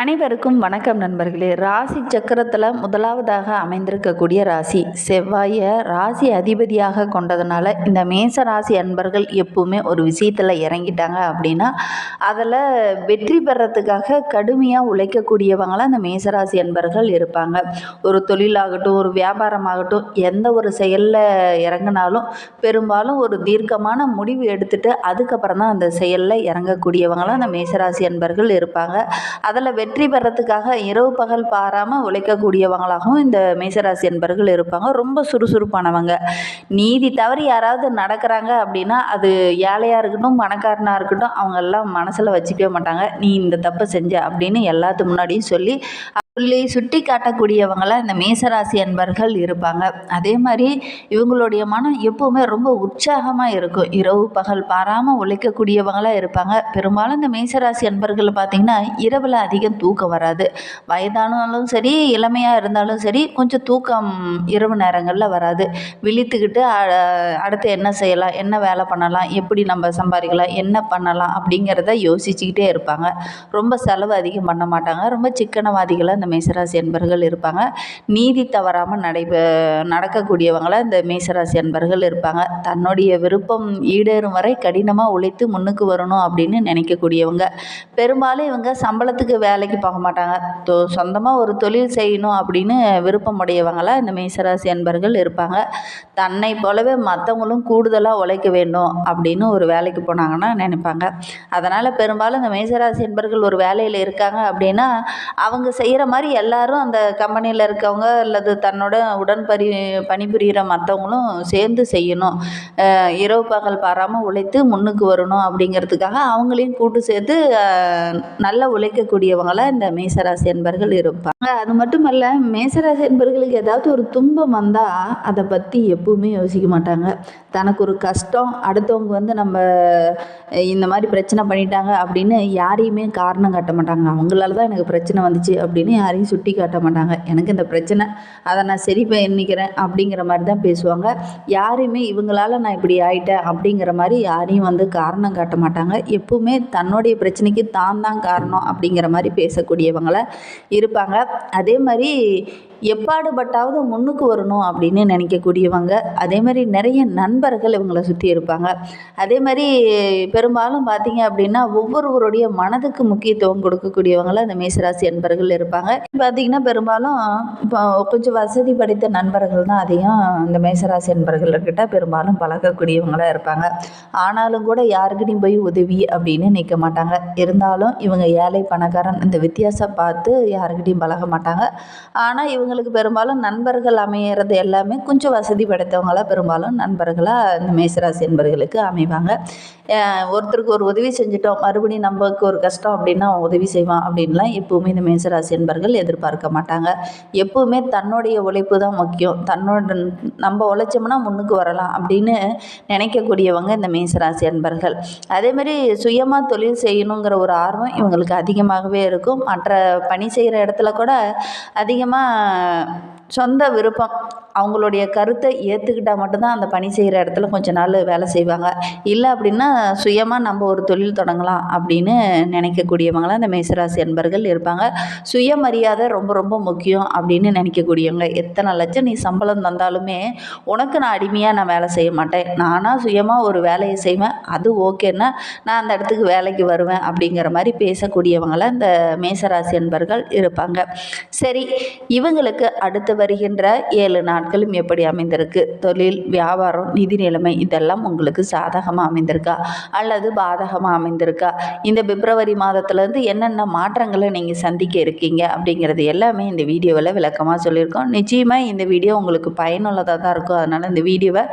அனைவருக்கும் வணக்கம் நண்பர்களே. ராசி சக்கரத்தில் முதலாவதாக அமைந்திருக்கக்கூடிய ராசி. செவ்வாயை ராசி அதிபதியாக கொண்டதுனால இந்த மேச ராசி அன்பர்கள் எப்பவுமே ஒரு விஷயத்தில் இறங்கிட்டாங்க அப்படின்னா அதில் வெற்றி பெறத்துக்காக கடுமையாக உழைக்கக்கூடியவங்களாம் இந்த மேசராசி அன்பர்கள் இருப்பாங்க. ஒரு தொழிலாகட்டும் ஒரு வியாபாரமாகட்டும் எந்த ஒரு செயலில் இறங்கினாலும் பெரும்பாலும் ஒரு தீர்க்கமான முடிவு எடுத்துட்டு அதுக்கப்புறம் தான் அந்த செயலில் இறங்கக்கூடியவங்களாம் அந்த மேசராசி அன்பர்கள் இருப்பாங்க. அதில் வெற்றி வெற்றி பெறத்துக்காக இரவு பகல் பாராமல் உழைக்கக்கூடியவங்களாகவும் இந்த மேசராசி என்பர்கள் இருப்பாங்க. ரொம்ப சுறுசுறுப்பானவங்க. நீதி தவறி யாராவது நடக்கிறாங்க அப்படின்னா அது ஏழையாக இருக்கட்டும் பணக்காரனாக இருக்கட்டும் அவங்கெல்லாம் மனசில் வச்சுக்கவே மாட்டாங்க. நீ இந்த தப்பை செஞ்ச அப்படின்னு எல்லாத்து முன்னாடியும் சொல்லி சொல்லி சுட்டி காட்டக்கூடியவங்களாக இந்த மேசராசி அன்பர்கள் இருப்பாங்க. அதே மாதிரி இவங்களுடைய மனம் எப்போவுமே ரொம்ப உற்சாகமாக இருக்கும். இரவு பகல் பாராமல் உழைக்கக்கூடியவங்களாக இருப்பாங்க. பெரும்பாலும் இந்த மேசராசி அன்பர்கள் பார்த்திங்கன்னா இரவில் அதிகம் தூக்கம் வராது. வயதானாலும் சரி இளமையாக இருந்தாலும் சரி கொஞ்சம் தூக்கம் இரவு நேரங்களில் வராது. விழித்துக்கிட்டு அடுத்து என்ன செய்யலாம் என்ன வேலை பண்ணலாம் எப்படி நம்ம சம்பாதிக்கலாம் என்ன பண்ணலாம் அப்படிங்கிறத யோசிச்சுக்கிட்டே இருப்பாங்க. ரொம்ப செலவு அதிகம் பண்ண மாட்டாங்க. ரொம்ப சிக்கனவாதிகளாக இந்த மேசராசி அன்பர்கள் இருப்பாங்க. நீதி தவறாமல் நடைபெ நடக்கக்கூடியவங்களாக இந்த மேசராசி அன்பர்கள் இருப்பாங்க. தன்னுடைய விருப்பம் ஈடேறும் வரை கடினமாக உழைத்து முன்னுக்கு வரணும் அப்படின்னு நினைக்கக்கூடியவங்க. பெரும்பாலும் இவங்க சம்பளத்துக்கு வேலைக்கு போக மாட்டாங்க. தொ சொந்தமாக ஒரு தொழில் செய்யணும் அப்படின்னு விருப்பமுடையவங்களா இந்த மேசராசி அன்பர்கள் இருப்பாங்க. தன்னை போலவே மற்றவங்களும் கூடுதலாக உழைக்க வேண்டும் அப்படின்னு ஒரு வேலைக்கு போனாங்கன்னா நினைப்பாங்க. அதனால் பெரும்பாலும் இந்த மேசராசி என்பர்கள் ஒரு வேலையில் இருக்காங்க அப்படின்னா அவங்க செய்கிற மாதிரி எல்லாரும் அந்த கம்பெனியில் இருக்கவங்க அல்லது தன்னோட உடன்பரி பணிபுரிகிற மற்றவங்களும் சேர்ந்து செய்யணும். இரவு பகல் பாராமல் உழைத்து முன்னுக்கு வரணும் அப்படிங்கிறதுக்காக அவங்களையும் கூட்டு சேர்த்து நல்லா உழைக்கக்கூடியவங்களாக இந்த மேசராசி என்பர்கள் இருப்பாங்க. அது மட்டும் இல்லை மேசராசி என்பர்களுக்கு ஏதாவது ஒரு துன்பம் வந்தால் அதை பற்றி எப்பவுமே யோசிக்க மாட்டாங்க. தனக்கு ஒரு கஷ்டம் அடுத்தவங்க வந்து நம்ம இந்த மாதிரி பிரச்சனை பண்ணிட்டாங்க அப்படின்னு யாரையுமே காரணம் காட்ட மாட்டாங்க. அவங்களால தான் எனக்கு பிரச்சனை வந்துச்சு அப்படின்னு யாரையும் சுட்டி காட்ட மாட்டாங்க. எனக்கு இந்த பிரச்சனை அதை நான் சரி பண்ணிக்கிறேன் அப்படிங்கிற மாதிரி தான் பேசுவாங்க. யாரையுமே இவங்களால நான் இப்படி ஆயிட்டேன் அப்படிங்கிற மாதிரி யாரையும் வந்து காரணம் காட்ட மாட்டாங்க. எப்பவுமே தன்னுடைய பிரச்சனைக்கு தான் தான் காரணம் அப்படிங்கிற மாதிரி பேசக்கூடியவங்கள இருப்பாங்க. அதே மாதிரி எப்பாடுபட்டாவது முன்னுக்கு வரணும் அப்படின்னு நினைக்கக்கூடியவங்க அதே மாதிரி நிறைய நண்பர்கள் இவங்களை சுற்றி இருப்பாங்க. அதே மாதிரி பெரும்பாலும் பார்த்தீங்க அப்படின்னா ஒவ்வொருவருடைய மனதுக்கு முக்கியத்துவம் கொடுக்கக்கூடியவங்கள அந்த மேசராசி நண்பர்கள் இருப்பாங்க. பார்த்தீங்கன்னா பெரும்பாலும் இப்போ கொஞ்சம் வசதி படைத்த நண்பர்கள் தான் அதிகம் இந்த மேசராசி நண்பர்கள்கிட்ட பெரும்பாலும் பழகக்கூடியவங்களாக இருப்பாங்க. ஆனாலும் கூட யாருக்கிட்டையும் போய் உதவி அப்படின்னு நிற்க மாட்டாங்க. இருந்தாலும் இவங்க ஏழை பணக்காரன் இந்த வித்தியாசம் பார்த்து யாருக்கிட்டையும் பழக மாட்டாங்க. ஆனால் இவங்களுக்கு பெரும்பாலும் நண்பர்கள் அமையிறது எல்லாமே கொஞ்சம் வசதி படைத்தவங்களா பெரும்பாலும் நண்பர்களாக இந்த மேசராசி என்பர்களுக்கு அமைவாங்க. ஒருத்தருக்கு ஒரு உதவி செஞ்சிட்டோம். மறுபடியும் நமக்கு ஒரு கஷ்டம் அப்படின்னா அவன் உதவி செய்வான் அப்படின்லாம் எப்பவுமே இந்த மேசராசி அவர்கள் எதிர்பார்க்க மாட்டாங்க. எப்போவுமே தன்னுடைய உழைப்பு தான் முக்கியம். தன்னோட நம்ம உழைச்சோம்னா முன்னுக்கு வரலாம் அப்படின்னு நினைக்கக்கூடியவங்க இந்த மேசராசி அன்பர்கள். அதேமாதிரி சுயமாக தொழில் செய்யணுங்கிற ஒரு ஆர்வம் இவங்களுக்கு அதிகமாகவே இருக்கும். மற்ற பணி செய்கிற இடத்துல கூட அதிகமாக சொந்த விருப்பம். அவங்களுடைய கருத்தை ஏற்றுக்கிட்டால் மட்டும்தான் அந்த பணி செய்கிற இடத்துல கொஞ்ச நாள் வேலை செய்வாங்க. இல்லை அப்படின்னா சுயமாக நம்ம ஒரு தொழில் தொடங்கலாம் அப்படின்னு நினைக்கக்கூடியவங்களாம் இந்த மேசராசி அன்பர்கள் இருப்பாங்க. சுயமரியாதை ரொம்ப ரொம்ப முக்கியம் அப்படின்னு நினைக்கக்கூடியவங்க. எத்தனை லட்சம் நீ சம்பளம் தந்தாலுமே உனக்கு நான் அடிமையாக நான் வேலை செய்ய மாட்டேன். நானாக சுயமாக ஒரு வேலையை செய்வேன். அது ஓகேன்னா நான் அந்த இடத்துக்கு வேலைக்கு வருவேன் அப்படிங்கிற மாதிரி பேசக்கூடியவங்களாம் இந்த மேசராசி அன்பர்கள் இருப்பாங்க. சரி இவங்களுக்கு அடுத்த வருகின்ற ஏழு நாட்களும் எப்படி அமைந்திருக்கு? தொழில் வியாபாரம் நிதி நிலைமை இதெல்லாம் உங்களுக்கு சாதகமாக அமைந்திருக்கா? அல்லது பாதகமாக அமைந்திருக்கா? இந்த பிப்ரவரி மாதத்துலேருந்து என்னென்ன மாற்றங்களை நீங்கள் சந்திக்க இருக்கீங்க? அப்படிங்கிறது எல்லாமே இந்த வீடியோவில் விளக்கமாக சொல்லியிருக்கோம். நிச்சயமாக இந்த வீடியோ உங்களுக்கு பயனுள்ளதாக தான் இருக்கும். அதனால் இந்த வீடியோவை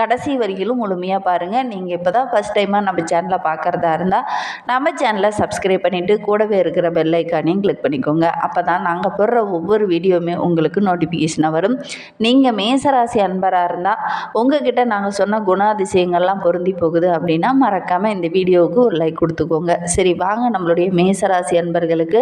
கடைசி வரையிலும் முழுமையாக பாருங்கள் நீங்கள் இப்போ தான் ஃபஸ்ட் டைமாக நம்ம சேனலை பார்க்குறதா இருந்தால் நம்ம சேனலை சப்ஸ்கிரைப் பண்ணிவிட்டு கூடவே இருக்கிற பெல் ஐக்கானையும் கிளிக் பண்ணிக்கோங்க. அப்போ தான் நாங்கள் போடுற ஒவ்வொரு வீடியோவுமே உங்களுக்கு நோட்டிஃபிகேஷனாக வரும். நீங்கள் மேசராசி அன்பராக இருந்தால் உங்ககிட்ட நாங்கள் சொன்ன குணாதிசயங்கள்லாம் பொருந்தி போகுது அப்படின்னா மறக்காமல் இந்த வீடியோவுக்கு ஒரு லைக் கொடுத்துக்கோங்க. சரி வாங்க நம்மளுடைய மேசராசி அன்பர்களுக்கு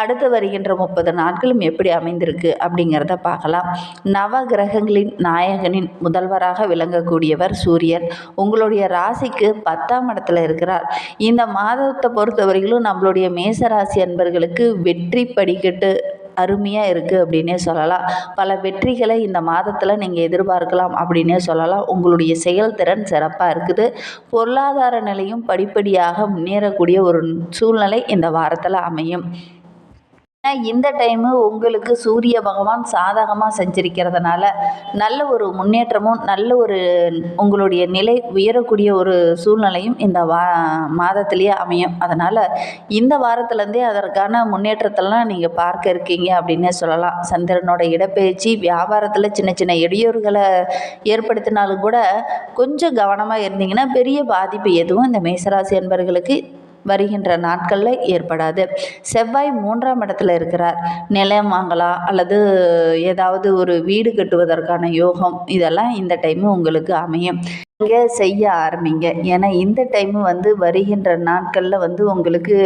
அடுத்து வருகின்ற முப்பது நாட்களும் எப்படி அமைந்திருக்கு அப்படிங்கிறத பார்க்கலாம். நவ கிரகங்களின் நாயகனின் முதல்வராக விளங்கக்கூடியவர் சூரியன். உங்களுடைய ராசிக்கு பத்தாம் இடத்துல இருக்கிறார். இந்த மாதத்தை பொறுத்தவரையிலும் நம்மளுடைய மேசராசி அன்பர்களுக்கு வெற்றி படிக்கட்டு அருமையாக இருக்குது அப்படின்னே சொல்லலாம். பல வெற்றிகளை இந்த மாதத்தில் நீங்கள் எதிர்பார்க்கலாம் அப்படின்னே சொல்லலாம். உங்களுடைய செயல்திறன் சிறப்பாக இருக்குது. பொருளாதார நிலையும் படிப்படியாக முன்னேறக்கூடிய ஒரு சூழ்நிலை இந்த வாரத்தில் அமையும். இந்த டைமு உங்களுக்கு சூரிய பகவான் சாதகமாக செஞ்சிருக்கிறதுனால நல்ல ஒரு முன்னேற்றமும் நல்ல ஒரு உங்களுடைய நிலை உயரக்கூடிய ஒரு சூழ்நிலையும் இந்த வா மாதத்திலேயே அமையும். அதனால் இந்த வாரத்துலேருந்தே அதற்கான முன்னேற்றத்தெல்லாம் நீங்கள் பார்க்க இருக்கீங்க அப்படின்னே சொல்லலாம். சந்திரனோட இடப்பெயர்ச்சி வியாபாரத்தில் சின்ன சின்ன இடையூறுகளை ஏற்படுத்தினாலும் கூட கொஞ்சம் கவனமாக இருந்தீங்கன்னா பெரிய பாதிப்பு எதுவும் இந்த மேசராசி என்பவர்களுக்கு வருகின்ற நாட்களில் ஏற்படாது. செவ்வாய் மூன்றாம் இடத்துல இருக்கிறார். நிலம் வாங்கலாம் அல்லது ஏதாவது ஒரு வீடு கட்டுவதற்கான யோகம் இதெல்லாம் இந்த டைமு உங்களுக்கு அமையும். நீங்கள் செய்ய ஆரம்பிங்க. ஏன்னா இந்த டைமு வந்து வருகின்ற நாட்களில் வந்து உங்களுக்கு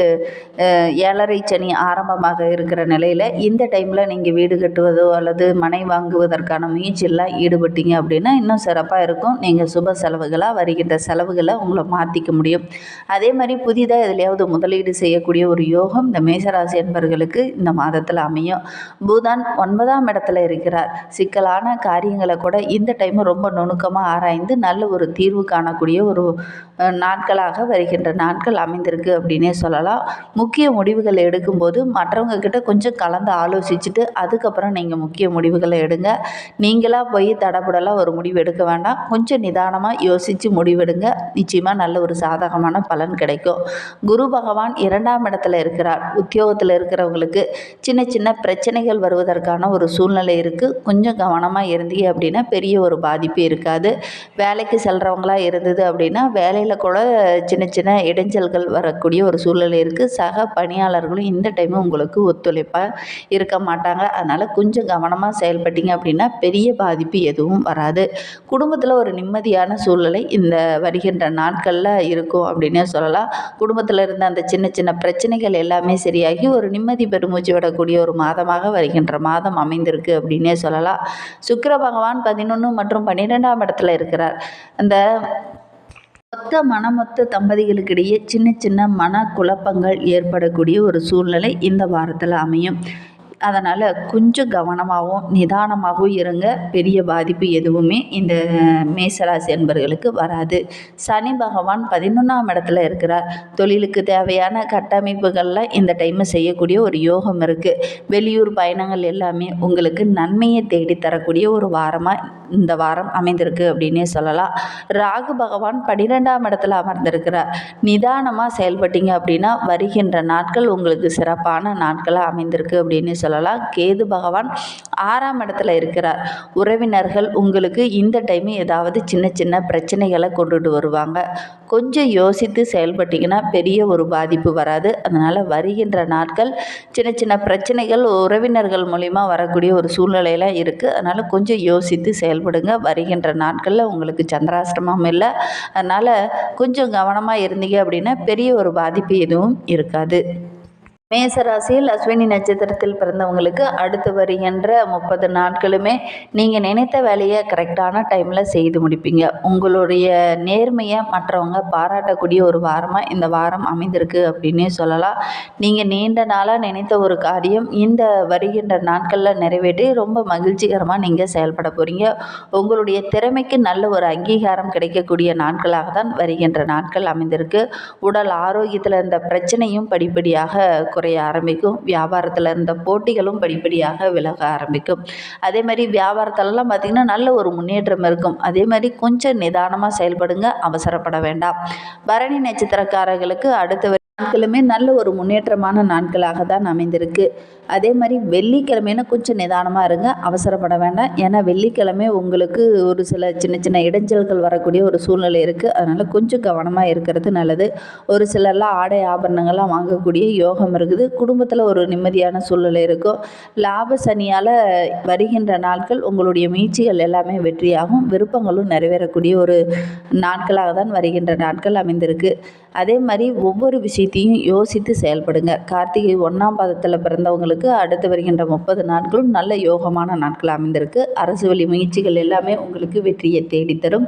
ஏழரை சனி ஆரம்பமாக இருக்கிற நிலையில் இந்த டைமில் நீங்கள் வீடு கட்டுவதோ அல்லது மனை வாங்குவதற்கான முயற்சியெல்லாம் ஈடுபட்டீங்க அப்படின்னா இன்னும் சிறப்பாக இருக்கும். நீங்கள் சுப செலவுகளாக வருகின்ற செலவுகளை உங்களை மாற்றிக்க முடியும். அதே மாதிரி புதிதாக எதுலையாவது முதலீடு செய்யக்கூடிய ஒரு யோகம் இந்த மேசராசி என்பவர்களுக்கு இந்த மாதத்தில் அமையும். பூதான் ஒன்பதாம் இடத்துல இருக்கிறார். சிக்கலான காரியங்களை கூட இந்த டைமு ரொம்ப நுணுக்கமாக ஆராய்ந்து நல்ல ஒரு ஒரு தீர்வு காணக்கூடிய ஒரு நாட்களாக வருகின்ற நாட்கள் அமைந்திருக்கு அப்படின்னே சொல்லலாம். முக்கிய முடிவுகள் எடுக்கும்போது மற்றவங்க கிட்ட கொஞ்சம் கலந்து ஆலோசிச்சுட்டு அதுக்கப்புறம் நீங்கள் முக்கிய முடிவுகளை எடுங்க. நீங்களாக போய் தடபுடலாக ஒரு முடிவு எடுக்க வேண்டாம். கொஞ்சம் நிதானமாக யோசித்து முடிவெடுங்க. நிச்சயமாக நல்ல ஒரு சாதகமான பலன் கிடைக்கும். குரு பகவான் இரண்டாம் இடத்துல இருக்கிறார். உத்தியோகத்தில் இருக்கிறவங்களுக்கு சின்ன சின்ன பிரச்சனைகள் வருவதற்கான ஒரு சூழ்நிலை இருக்குது கொஞ்சம் கவனமாக இருந்தீங்க அப்படின்னா பெரிய ஒரு பாதிப்பு இருக்காது. வேலைக்கு செல்கிறவங்களா இருந்தது அப்படின்னா வேலையில் கூட சின்ன சின்ன இடைஞ்சல்கள் வரக்கூடிய ஒரு சூழ்நிலை இருக்குது சக பணியாளர்களும் இந்த டைமு உங்களுக்கு ஒத்துழைப்பாக இருக்க மாட்டாங்க. அதனால் கொஞ்சம் கவனமாக செயல்பட்டீங்க அப்படின்னா பெரிய பாதிப்பு எதுவும் வராது. குடும்பத்தில் ஒரு நிம்மதியான சூழ்நிலை இந்த வருகின்ற நாட்களில் இருக்கும் அப்படின்னே சொல்லலாம். குடும்பத்தில் இருந்த அந்த சின்ன சின்ன பிரச்சனைகள் எல்லாமே சரியாகி ஒரு நிம்மதி பெருமூச்சு விடக்கூடிய ஒரு மாதமாக வருகின்ற மாதம் அமைந்திருக்கு அப்படின்னே சொல்லலாம். சுக்கர பகவான் பதினொன்று மற்றும் பன்னிரெண்டாம் இடத்துல இருக்கிறார். அந்த மொத்த மனமொத்த தம்பதிகளுக்கிடையே சின்ன சின்ன மன குழப்பங்கள் ஏற்படக்கூடிய ஒரு சூழ்நிலை இந்த வாரத்தில் அமையும். அதனால் கொஞ்சம் கவனமாகவும் நிதானமாகவும் இருங்க. பெரிய பாதிப்பு எதுவுமே இந்த மேசராசி என்பர்களுக்கு வராது. சனி பகவான் பதினொன்றாம் இடத்துல இருக்கிறார். தொழிலுக்கு தேவையான கட்டமைப்புகளில் இந்த டைமு செய்யக்கூடிய ஒரு யோகம் இருக்குது வெளியூர் பயணங்கள் எல்லாமே உங்களுக்கு நன்மையை தேடித்தரக்கூடிய ஒரு வாரமாக இந்த வாரம் அமைந்திருக்கு அப்படின்னே சொல்லலாம். ராகு பகவான் பன்னிரெண்டாம் இடத்துல அமர்ந்திருக்கிறார். நிதானமாக செயல்பட்டீங்க அப்படின்னா வருகின்ற நாட்கள் உங்களுக்கு சிறப்பான நாட்களாக அமைந்திருக்கு அப்படின்னு சொல்லலாம். கேது பகவான் ஆறாம் இடத்துல இருக்கிறார். உறவினர்கள் உங்களுக்கு இந்த டைமு ஏதாவது சின்ன சின்ன பிரச்சனைகளை கொண்டுட்டு வருவாங்க. கொஞ்சம் யோசித்து செயல்பட்டிங்கன்னா பெரிய ஒரு பாதிப்பு வராது. அதனால் வருகின்ற நாட்கள் சின்ன சின்ன பிரச்சனைகள் உறவினர்கள் மூலிமா வரக்கூடிய ஒரு சூழ்நிலையில் இருக்குது அதனால் கொஞ்சம் யோசித்து செயல்படுங்க. வருகின்ற நாட்களில் உங்களுக்கு சந்திராசிரமம் இல்லை. அதனால் கொஞ்சம் கவனமாக இருந்தீங்க அப்படின்னா பெரிய ஒரு பாதிப்பு எதுவும் இருக்காது. மேசராசியில் அஸ்வினி நட்சத்திரத்தில் பிறந்தவங்களுக்கு அடுத்து வருகின்ற முப்பது நாட்களுமே நீங்கள் நினைத்த வேலையை கரெக்டான டைமில் செய்து முடிப்பீங்க. உங்களுடைய நேர்மையை மற்றவங்க பாராட்டக்கூடிய ஒரு வாரமாக இந்த வாரம் அமைந்திருக்கு அப்படின்னே சொல்லலாம். நீங்கள் நீண்ட நாளாக நினைத்த ஒரு காரியம் இந்த வருகின்ற நாட்களில் நிறைவேற்றி ரொம்ப மகிழ்ச்சிகரமாக நீங்கள் செயல்பட போகிறீங்க உங்களுடைய திறமைக்கு நல்ல ஒரு அங்கீகாரம் கிடைக்கக்கூடிய நாட்களாக தான் வருகின்ற நாட்கள் அமைந்திருக்கு. உடல் ஆரோக்கியத்தில் இருந்த பிரச்சனையும் படிப்படியாக குறைய ஆரம்பிக்கும். வியாபாரத்தில் இருந்த போட்டிகளும் படிப்படியாக விலக ஆரம்பிக்கும். அதே மாதிரி வியாபாரத்திலலாம் பார்த்திங்கன்னா நல்ல ஒரு முன்னேற்றம் இருக்கும். அதே மாதிரி கொஞ்சம் நிதானமாக செயல்படுங்க. அவசரப்பட வேண்டாம். பரணி நட்சத்திரக்காரர்களுக்கு அடுத்த நாட்களுமே நல்ல ஒரு முன்னேற்றமான நாட்களாக தான் அமைந்திருக்கு. அதே மாதிரி வெள்ளிக்கிழமைன்னு கொஞ்சம் நிதானமாக இருங்க அவசரப்பட வேண்டாம். ஏன்னா வெள்ளிக்கிழமை உங்களுக்கு ஒரு சில சின்ன சின்ன இடைஞ்சல்கள் வரக்கூடிய ஒரு சூழ்நிலை இருக்குது அதனால் கொஞ்சம் கவனமாக இருக்கிறது நல்லது. ஒரு சிலர்லாம் ஆடை ஆபரணங்கள்லாம் வாங்கக்கூடிய யோகம் இருக்குது. குடும்பத்தில் ஒரு நிம்மதியான சூழ்நிலை இருக்கும். லாப சனியால் வருகின்ற நாட்கள் உங்களுடைய முயற்சிகள் எல்லாமே வெற்றியாகும். விருப்பங்களும் நிறைவேறக்கூடிய ஒரு நாட்களாக தான் வருகின்ற நாட்கள் அமைந்திருக்கு. அதே மாதிரி ஒவ்வொரு விஷயம் விஷயத்தையும் யோசித்து செயல்படுங்க. கார்த்திகை ஒன்றாம் பாதத்தில் பிறந்தவங்களுக்கு அடுத்து வருகின்ற முப்பது நாட்களும் நல்ல யோகமான நாட்கள் அமைந்திருக்கு. அரசு வழி முயற்சிகள் எல்லாமே உங்களுக்கு வெற்றியை தேடித்தரும்.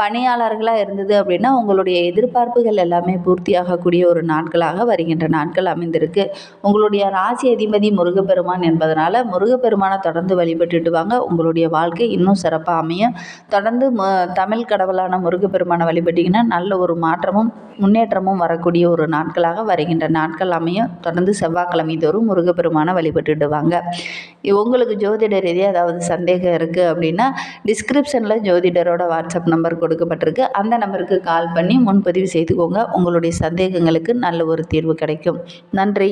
பணியாளர்களாக இருந்தது அப்படின்னா உங்களுடைய எதிர்பார்ப்புகள் எல்லாமே பூர்த்தியாகக்கூடிய ஒரு நாட்களாக வருகின்ற நாட்கள் அமைந்திருக்கு. உங்களுடைய ராசி அதிபதி முருகப்பெருமான் என்பதனால் முருகப்பெருமானை தொடர்ந்து வழிபட்டுட்டு வாங்க. உங்களுடைய வாழ்க்கை இன்னும் சிறப்பாக அமையும். தொடர்ந்து ம தமிழ் கடவுளான முருகப்பெருமானை வழிபட்டிங்கன்னா நல்ல ஒரு மாற்றமும் முன்னேற்றமும் வரக்கூடிய ஒரு நாட்கள் நாட்களாக வருகின்ற நாட்கள் அமையும் தொடர்ந்து செவ்வாய்க்கிழமை தோறும் முருகப்பெருமானை வழிபட்டுடுவாங்க. உங்களுக்கு ஜோதிட ரீதியாக ஏதாவது சந்தேகம் இருக்குது அப்படின்னா டிஸ்கிரிப்ஷனில் ஜோதிடரோட வாட்ஸ்அப் நம்பர் கொடுக்கப்பட்டிருக்கு. அந்த நம்பருக்கு கால் பண்ணி முன்பதிவு செய்துக்கோங்க. உங்களுடைய சந்தேகங்களுக்கு நல்ல ஒரு தீர்வு கிடைக்கும். நன்றி.